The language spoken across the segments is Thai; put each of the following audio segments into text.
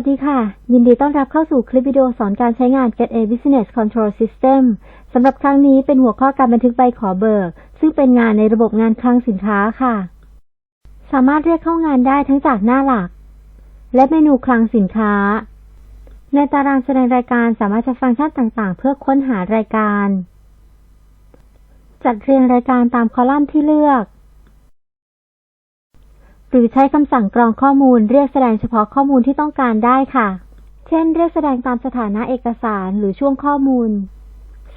วัสดีค่ะ ยินดีต้อนรับเข้าสู่คลิปวิดีโอสอนการใช้งาน Get a Business Control System สำหรับครั้งนี้เป็นหัวข้อการบันทึกใบขอเบิก ซึ่งเป็นงานในระบบงานคลังสินค้าค่ะ สามารถเรียกเข้างานได้ทั้งจากหน้าหลัก และเมนูคลังสินค้า ในตารางแสดงรายการสามารถใช้ฟังก์ชันต่างๆ เพื่อค้นหารายการ จัดเรียงรายการตามคอลัมน์ที่เลือก หรือใช้คำสั่งกรองข้อมูลเรียกแสดงเฉพาะข้อมูลที่ต้องการได้ค่ะ เช่น เรียกแสดงตามสถานะเอกสารหรือช่วงข้อมูล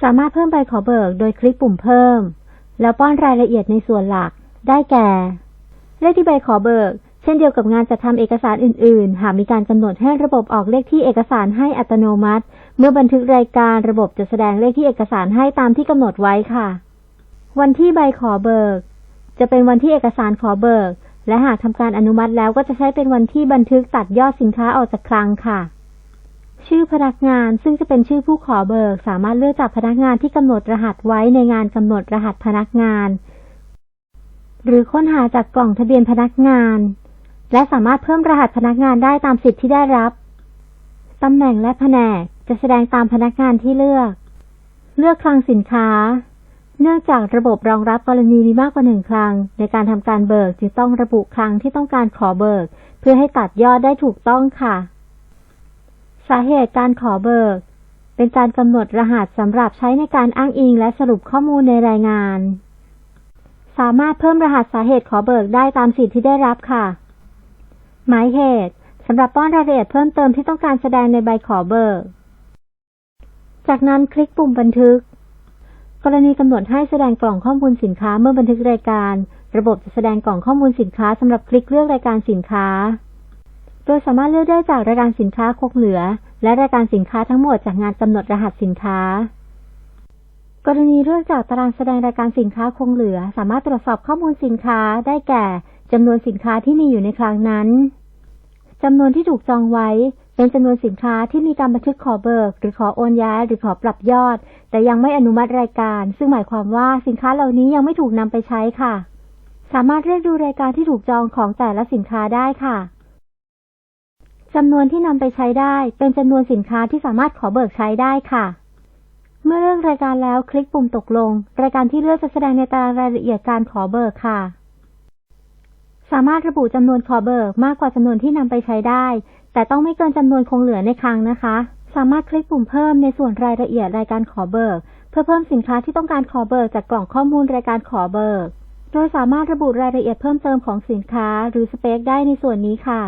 สามารถเพิ่มใบขอเบิกโดยคลิกปุ่มเพิ่ม แล้วป้อนรายละเอียดในส่วนหลัก ได้แก่ เลขที่ใบขอเบิก เช่นเดียวกับงานจัดทำเอกสารอื่น ๆ หากมีการกำหนดให้ระบบออกเลขที่เอกสารให้อัตโนมัติ เมื่อบันทึกรายการระบบจะแสดงเลขที่เอกสารให้ตามที่กำหนดไว้ค่ะ วันที่ใบขอเบิก จะเป็นวันที่เอกสารขอเบิก และหากทำการอนุมัติแล้วก็จะใช้เป็นวันที่บันทึกตัดยอดสินค้าออกจากคลังค่ะ ชื่อพนักงานซึ่งจะเป็นชื่อผู้ขอเบิก สามารถเลือกจากพนักงานที่กำหนดรหัสไว้ในงานกำหนดรหัสพนักงาน หรือค้นหาจากกล่องทะเบียนพนักงาน และสามารถเพิ่มรหัสพนักงานได้ตามสิทธิ์ที่ได้รับตำแหน่งและแผนกจะแสดงตามพนักงานที่เลือก เลือกคลังสินค้า เนื่องจากระบบรองรับกรณีมีมากกว่าหนึ่งคลังในการทำการเบิกจึงต้องระบุคลังที่ต้องการขอเบิก เพื่อให้ตัดยอดได้ถูกต้องค่ะ สาเหตุการขอเบิก เป็นการกำหนดรหัสสำหรับใช้ในการอ้างอิงและสรุปข้อมูลในรายงาน สามารถเพิ่มรหัสสาเหตุขอเบิกได้ตามสิทธิ์ที่ได้รับค่ะ หมายเหตุสำหรับป้อนรายละเอียดเพิ่มเติมที่ต้องการแสดงในใบขอเบิก จากนั้นคลิกปุ่มบันทึก กรณีกำหนดให้แสดงกล่องข้อมูลสินค้าเมื่อบันทึกรายการ ระบบจะแสดงกล่องข้อมูลสินค้าสำหรับคลิกเลือกรายการสินค้า โดยสามารถเลือกได้จากรายการสินค้าคงเหลือ และรายการสินค้าทั้งหมดจากงานกำหนดรหัสสินค้า กรณีเลือกจากตารางแสดงรายการสินค้าคงเหลือ สามารถตรวจสอบข้อมูลสินค้าได้แก่จำนวนสินค้าที่มีอยู่ในคลังนั้นจำนวนที่ถูกจองไว้ เป็นจำนวนสินค้าที่มีการบันทึกขอเบิก หรือขอโอนย้ายหรือขอปรับยอด แต่ยังไม่อนุมัติรายการ ซึ่งหมายความว่าสินค้าเหล่านี้ยังไม่ถูกนำไปใช้ค่ะ สามารถเรียกดูรายการที่ถูกจองของแต่ละสินค้าได้ค่ะจำนวนที่นำไปใช้ได้ เป็นจำนวนสินค้าที่สามารถขอเบิกใช้ได้ค่ะ เมื่อเลือกรายการแล้วคลิกปุ่มตกลง รายการที่เลือกจะแสดงในตารางรายละเอียดการขอเบิกค่ะ สามารถระบุจำนวนขอเบิกมากกว่าจำนวนที่นำไปใช้ได้ แต่ต้องไม่เกินจำนวนคงเหลือในคลังนะคะ สามารถคลิกปุ่มเพิ่มในส่วนรายละเอียดรายการขอเบิก เพื่อเพิ่มสินค้าที่ต้องการขอเบิกจากกล่องข้อมูลรายการขอเบิก โดยสามารถระบุรายละเอียดเพิ่มเติมของสินค้าหรือสเปคได้ในส่วนนี้ค่ะ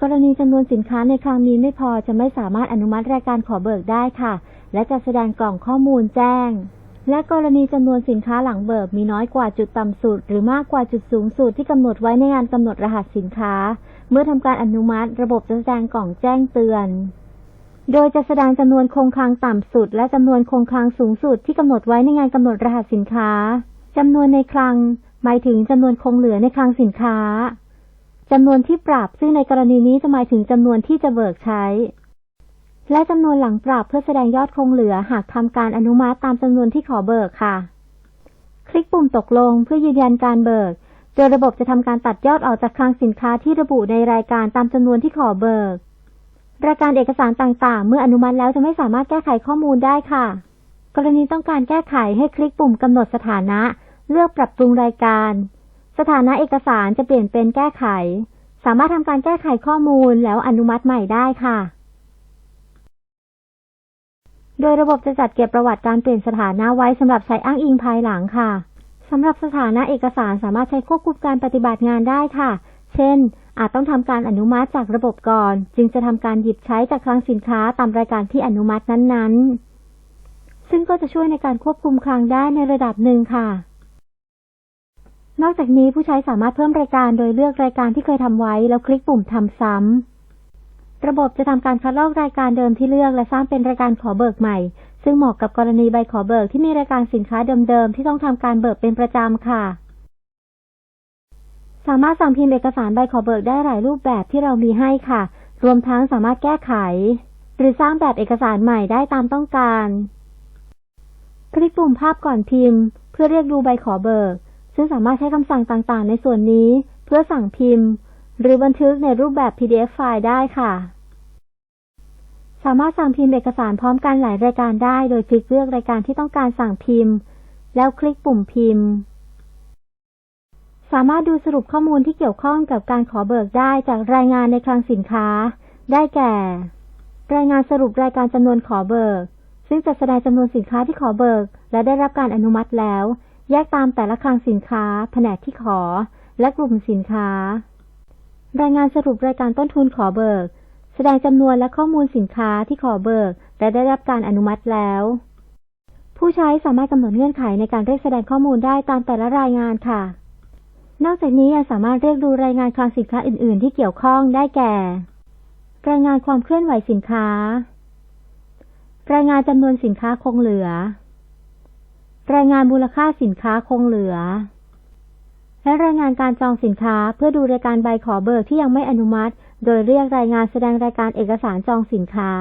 กรณีจำนวนสินค้าในครั้งนี้ไม่พอจะไม่สามารถอนุมัติรายการขอเบิกได้ค่ะ และจะแสดงกล่องข้อมูลแจ้ง และกรณีจำนวนสินค้าหลังเบิกมีน้อยกว่าจุดต่ำสุด หรือมากกว่าจุดสูงสุดที่กำหนดไว้ในงานกำหนดรหัสสินค้า เมื่อทำการอนุมัติ ระบบจะแสดงกล่องแจ้งเตือน โดยจะแสดงจำนวนคงคลังต่ำสุด และจำนวนคงคลังสูงสุดที่กำหนดไว้ในงานกำหนดรหัสสินค้าจำนวนในคลัง หมายถึงจำนวนคงเหลือในคลังสินค้าจำนวนที่ปรับซึ่งในกรณีนี้จะหมายถึงจำนวนที่จะเบิกใช้ และจำนวนหลังปรับเพื่อแสดงยอดคงเหลือหากทำการอนุมัติตามจำนวนที่ขอเบิกค่ะ คลิกปุ่มตกลงเพื่อยืนยันการเบิก โดยระบบจะทำการตัดยอดออกจากคลังสินค้าที่ระบุในรายการตามจำนวนที่ขอเบิก รายการเอกสารต่างๆ เมื่ออนุมัติแล้วจะไม่สามารถแก้ไขข้อมูลได้ค่ะ กรณีต้องการแก้ไขให้คลิกปุ่มกำหนดสถานะ เลือกปรับปรุงรายการ สถานะเอกสารจะเปลี่ยนเป็นแก้ไข สามารถทำการแก้ไขข้อมูลแล้วอนุมัติใหม่ได้ค่ะ โดยระบบจะจัดเก็บประวัติการเปลี่ยนสถานะไว้สำหรับใช้อ้างอิงภายหลังค่ะสำหรับสถานะเอกสารสามารถใช้ควบคุมการปฏิบัติงานได้ค่ะ เช่น อาจต้องทำการอนุมัติจากระบบก่อน จึงจะทำการหยิบใช้จากคลังสินค้าตามรายการที่อนุมัตินั้นๆ ซึ่งก็จะช่วยในการควบคุมคลังได้ในระดับหนึ่งค่ะ นอกจากนี้ผู้ใช้สามารถเพิ่มรายการโดยเลือกรายการที่เคยทำไว้แล้วคลิกปุ่มทำซ้ำ ระบบจะทำการคัดลอกรายการเดิมที่เลือก และสร้างเป็นรายการขอเบิกใหม่ ซึ่งเหมาะกับกรณีใบขอเบิกที่มีรายการสินค้าเดิมๆที่ต้องทำการเบิกเป็นประจำค่ะ สามารถสั่งพิมพ์เอกสารใบขอเบิกได้หลายรูปแบบที่เรามีให้ค่ะ รวมทั้งสามารถแก้ไข หรือสร้างแบบเอกสารใหม่ได้ตามต้องการ คลิกปุ่มภาพก่อนพิมพ์ เพื่อเรียกดูใบขอเบิก ซึ่งสามารถใช้คำสั่งต่างๆ ในส่วนนี้ เพื่อสั่งพิมพ์ หรือบันทึกในรูปแบบ PDF ไฟล์ได้ค่ะ สามารถสั่งพิมพ์เอกสารพร้อมกันหลายรายการได้ โดยคลิกเลือกรายการที่ต้องการสั่งพิมพ์ แล้วคลิกปุ่มพิมพ์ สามารถดูสรุปข้อมูลที่เกี่ยวข้องกับการขอเบิกได้จากรายงานในคลังสินค้า ได้แก่ รายงานสรุปรายการจำนวนขอเบิก ซึ่งจะแสดงจำนวนสินค้าที่ขอเบิก และได้รับการอนุมัติแล้ว แยกตามแต่ละคลังสินค้า แผนกที่ขอ และกลุ่มสินค้า รายงานสรุปรายการต้นทุนขอเบิก แสดงจำนวนและข้อมูลสินค้าที่ขอเบิก และได้รับการอนุมัติแล้ว ผู้ใช้สามารถกำหนดเงื่อนไขในการเรียกแสดงข้อมูลได้ตามแต่ละรายงานค่ะ นอกจากนี้ยังสามารถเรียกดูรายงานคลังสินค้าอื่น ๆ ที่เกี่ยวข้องได้แก่ รายงานความเคลื่อนไหวสินค้า รายงานจำนวนสินค้าคงเหลือ รายงานมูลค่าสินค้าคงเหลือ และรายงานการจองสินค้าเพื่อดูรายการใบขอเบิกที่ยังไม่อนุมัติ โดยเรียกรายงานแสดงรายการเอกสารจองสินค้า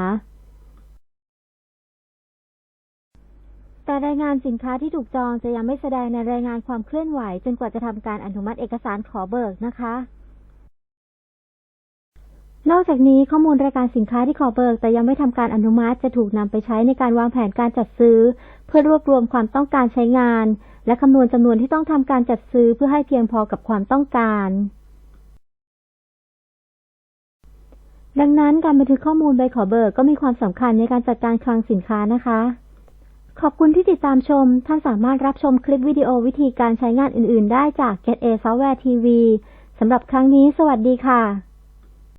แต่รายงานสินค้าที่ถูกจองจะยังไม่แสดงในรายงานความเคลื่อนไหว จนกว่าจะทำการอนุมัติเอกสารขอเบิกนะคะ นอกจากนี้ข้อมูลรายการสินค้าที่ขอเบิก แต่ยังไม่ทำการอนุมัติจะถูกนำไปใช้ในการวางแผนการจัดซื้อ เพื่อรวบรวมความต้องการใช้งาน และคำนวณจำนวนที่ต้องทำการจัดซื้อเพื่อให้เพียงพอกับความต้องการ ดังนั้นการบันทึกข้อมูลใบขอเบิกก็มีความสำคัญในการจัดการคลังสินค้านะคะ ขอบคุณที่ติดตามชม ท่านสามารถรับชมคลิปวิดีโอวิธีการใช้งานอื่น ๆ ได้จาก Get A Software TV สำหรับครั้งนี้ สวัสดีค่ะ